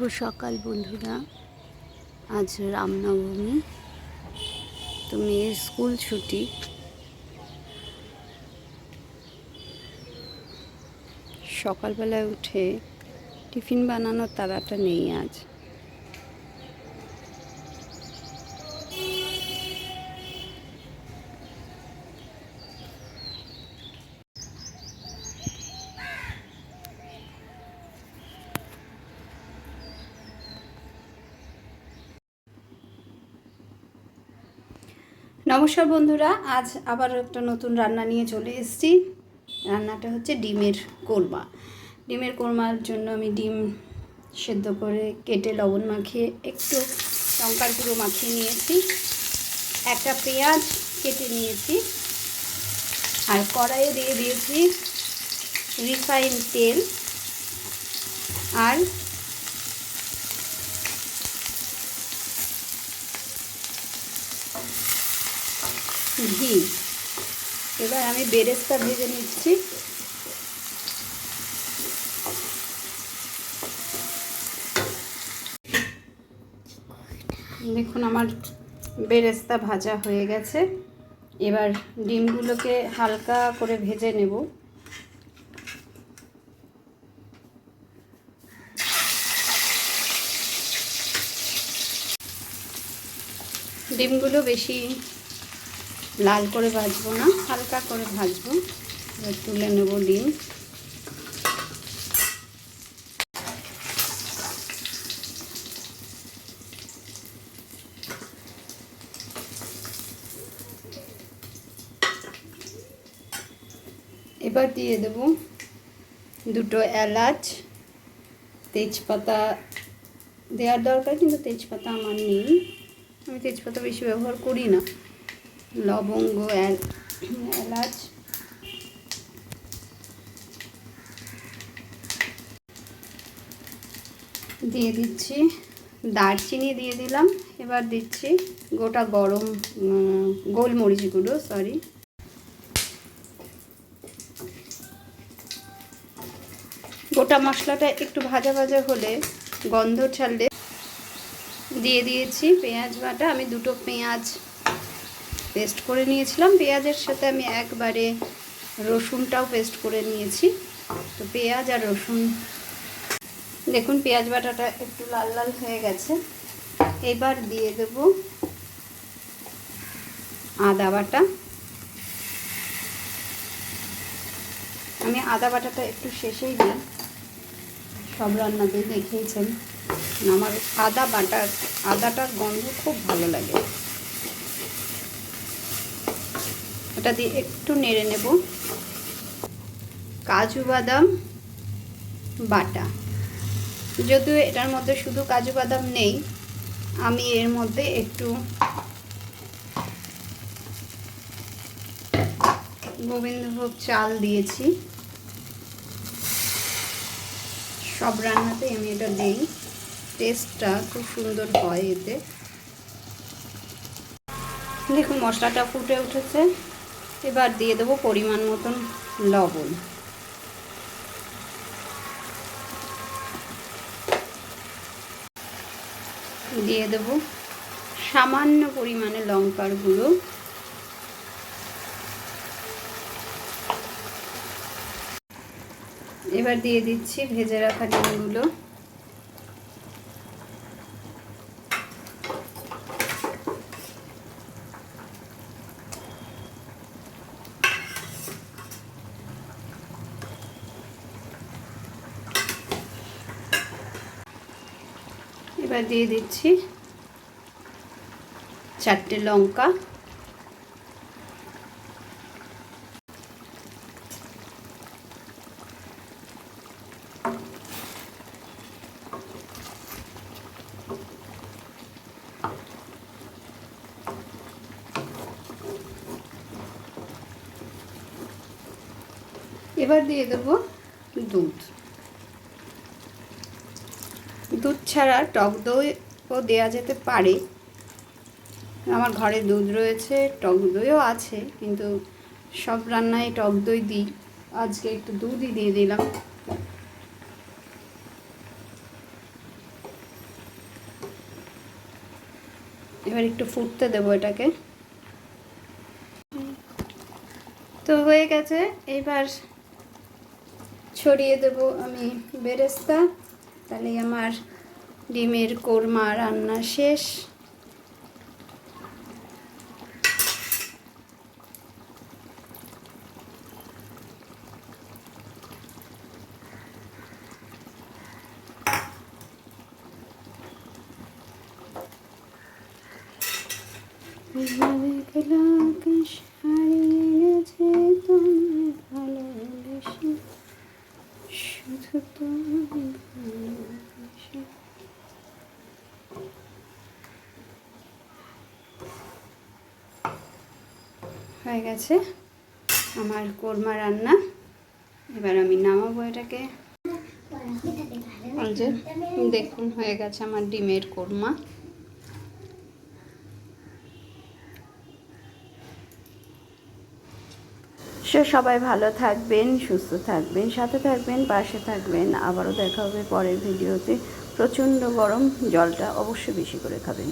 শুভ সকাল বন্ধুরা। আজ রামনবমী। তো মেয়ের স্কুল ছুটি। সকালবেলায় উঠে টিফিন বানানোর তাড়াটা নেই আজ। নমস্কার বন্ধুরা, আজ আবার একটা নতুন রান্না নিয়ে চলে এসেছি। রান্নাটা হচ্ছে ডিমের কোরমা। ডিমের কোরমার জন্য আমি ডিম সেদ্ধ করে কেটে লবণ মাখিয়ে একটু লঙ্কার গুঁড়ো মাখিয়ে নিয়েছি। একটা পেঁয়াজ কেটে নিয়েছি। আর কড়াইয়ে দিয়ে দিয়েছি রিফাইন তেল। আর ঘি। এবার আমি বেরেস্তা ভেজে নিচ্ছি। দেখুন আমার বেরেস্তা ভাজা হয়ে গেছে। এবার ডিমগুলোকে হালকা করে ভেজে নেব। ডিমগুলো বেশি লাল করে ভাজবো না, হালকা করে ভাজবো, এবার তুলে নেব ডিম। এবার দিয়ে দেব দুটো এলাচ, তেজপাতা দেওয়ার দরকার, কিন্তু তেজপাতা আমার নেই। আমি তেজপাতা বেশি ব্যবহার করি না। লবঙ্গ এলাচ। দিয়ে দিচ্ছি। দারচিনি দিয়ে দিলাম। এবার দিচ্ছি গোটা গরম গোলমরিচগুলো সরি গোটা মশলাটা একটু ভাজা ভাজা হলে গন্ধ ছাড়লে দিয়ে দিয়েছি পেঁয়াজ বাটা। আমি দুটো পেঁয়াজ পেস্ট করে নিয়েছিলাম। পেঁয়াজের সাথে আমি একবারে রসুনটাও পেস্ট করে নিয়েছি। তো পেঁয়াজ আর রসুন। দেখুন, পেঁয়াজ বাটাটা একটু লাল লাল হয়ে গেছে। এবার দিয়ে দেব আদা বাটা। আমি আদা বাটাটা একটু শেষেই দিই। সব রান্নাতে দেখেইছেন আমার আদা বাটার, আদাটার গন্ধ খুব ভালো লাগে। এটা দিয়ে একটু নেড়ে নেব। কাজু বাদাম, বাটা। যদিও এটার মধ্যে শুধু কাজু বাদাম নেই, আমি এর মধ্যে একটু গোবিন্দভোগ চাল দিয়েছি। সব রান্নাতে আমি এটা দিই। টেস্টটা খুব সুন্দর হয় এতে। দেখুন, মশলাটা ফুটে উঠেছে। এবার দিয়ে দেবো পরিমাণ মতন লবণ। দিয়ে দেব সামান্য পরিমাণে লঙ্কার গুঁড়ো। এবার দিয়ে দিচ্ছি ভেজে রাখা ডিমগুলো। এবার দিয়ে দিচ্ছি চারটে লঙ্কা। এবার দিয়ে দেবো দুধ। দুধ ছাড়া টক দইও দেওয়া যেতে পারে। আমার ঘরে দুধ রয়েছে, টক দইও আছে, কিন্তু সব রান্নায় টক দই দিই। আজকে একটু দুধই দিয়ে দিলাম। এবার একটু ফুটতে দেবো এটাকে। তো হয়ে গেছে, এবার ছড়িয়ে দেব আমি বেরেস্তা। তাহলে আমার ডিমের কোরমা রান্না শেষ। মেঘলা আকাশ হারিয়ে তোমায় হয়ে গেছে আমার কোরমা রান্না। এবার আমি নামাবো এটাকে। দেখুন হয়ে গেছে আমার ডিমের কোরমা। সে সবাই ভালো থাকবেন, সুস্থ থাকবেন, সাথে থাকবেন, পাশে থাকবেন। আবারও দেখা হবে পরের ভিডিওতে। প্রচণ্ড গরম, জলটা অবশ্যই বেশি করে খাবেন।